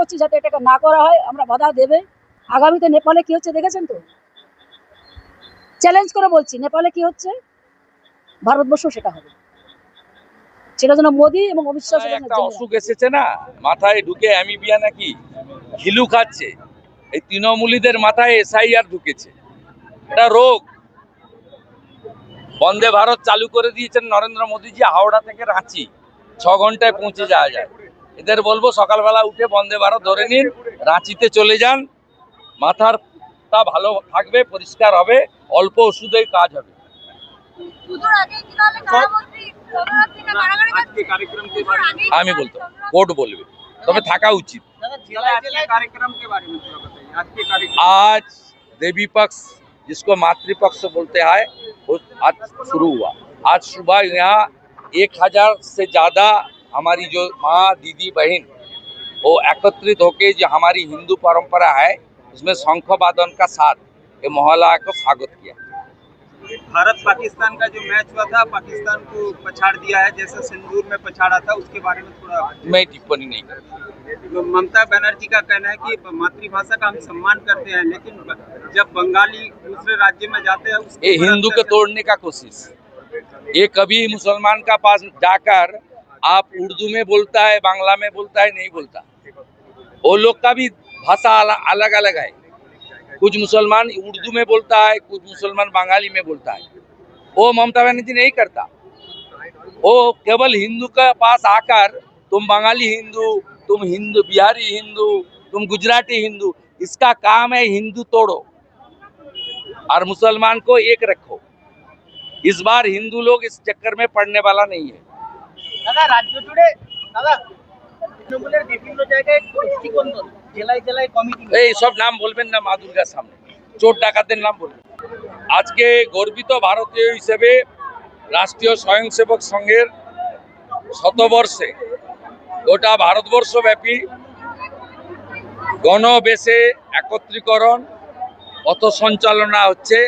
করছি যাতে এটাকে না করা হয় আমরা বাধা দেবে। আগামীতে নেপালে কি হচ্ছে দেখেছেন তো? চ্যালেঞ্জ করে বলছি নেপালে কি হচ্ছে? ভারতবর্ষ সেটা হবে। সেটা যেন মোদী এবং অমিত শাহ একটা অসুখ এসেছে না? মাথায় ঢুকে অ্যামিবিয়া নাকি ঘিলু খাচ্ছে? এই তৃণমূলীদের মাথায় এসআইআর ঢুকেছে। এটা রোগ। বন্দে ভারত চালু করে দিয়েছেন নরেন্দ্র মোদীজি হাওড়া থেকে রাঁচি। ছ ঘন্টায় পৌঁছে যাওয়া যায়। এদের বলবো সকালবেলা উঠে বন্দে ভারত ধরে নিন রাঁচিতে চলে যান মাথারটা ভালো থাকবে পরিষ্কার হবে অল্প ওষুধেই কাজ হবে পুজোর আগে কি তাহলে কারামন্ত্রী শরণার্থীরা কারাগারে যাচ্ছে कार्यक्रम के পুজোর আগেই আমি বলতো কোর্ট বলবে তবে থাকা উচিত जिला आज के कार्यक्रम के बारे में थोड़ा बताइए आज के कार्यक्रम आज देवी पक्ष जिसको मातृपक्ष बोलते हैं वो आज शुरू हुआ आज सुबह यहाँ एक हजार से ज़्यादा हमारी जो माँ दीदी बहन वो एकत्रित होके जो हमारी हिंदू परंपरा है उसमें शंख वादन का साथ ये मोहल्ला को स्वागत किया। भारत पाकिस्तान का जो मैच हुआ था पाकिस्तान को पछाड़ दिया है जैसे सिंदूर में पछाड़ा था उसके बारे में थोड़ा मैं टिप्पणी नहीं। करता ममता बनर्जी का कहना है कि मातृभाषा का हम सम्मान करते हैं लेकिन जब बंगाली दूसरे राज्य में जाते हैं ये हिंदू को तोड़ने का कोशिश। ये कभी मुसलमान का पास जाकर आप उर्दू में बोलता है, बांग्ला में बोलता है, नहीं बोलता। वो लोग का भी भाषा अलग अलग है। कुछ मुसलमान उर्दू में बोलता है, कुछ मुसलमान बंगाली में बोलता है। वो ममता बनर्जी नहीं करता। वो केवल हिंदू के पास आकर, तुम बंगाली हिंदू, तुम हिंदू, बिहारी हिंदू, तुम गुजराती हिंदू, इसका काम है हिंदू तोड़ो और मुसलमान को एक रखो। इस बार हिंदू लोग इस चक्कर में पड़ने वाला नहीं है। দাদা, রাজ্য জুড়ে, দাদা, তৃণমূলের বিভিন্ন জায়গায় জেলায় জেলায় কমিটি এই সব নাম বলবেন না মা দুর্গার সামনে। চোর ডাকাতের নাম বলবেন। আজকে গর্বিত ভারতীয় হিসেবে রাষ্ট্রীয় স্বয়ংসেবক সংঘের শতবর্ষে গোটা ভারতবর্ষব্যাপী গণবেশে একত্রীকরণ পথ সঞ্চালনা হচ্ছে।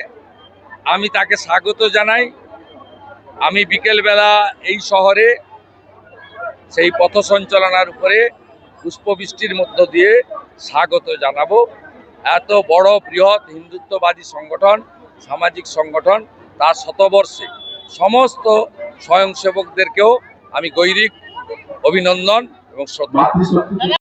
আমি তাকে স্বাগত জানাই। আমি বিকেলবেলা এই শহরে সেই পথ সঞ্চালনার উপরে পুষ্পবৃষ্টির মধ্য দিয়ে স্বাগত জানাব। এত বড় বৃহৎ হিন্দুত্ববাদী সংগঠন, সামাজিক সংগঠন, তার শতবর্ষে সমস্ত স্বয়ংসেবকদেরকেও আমি গৈরিক অভিনন্দন এবং শ্রদ্ধা।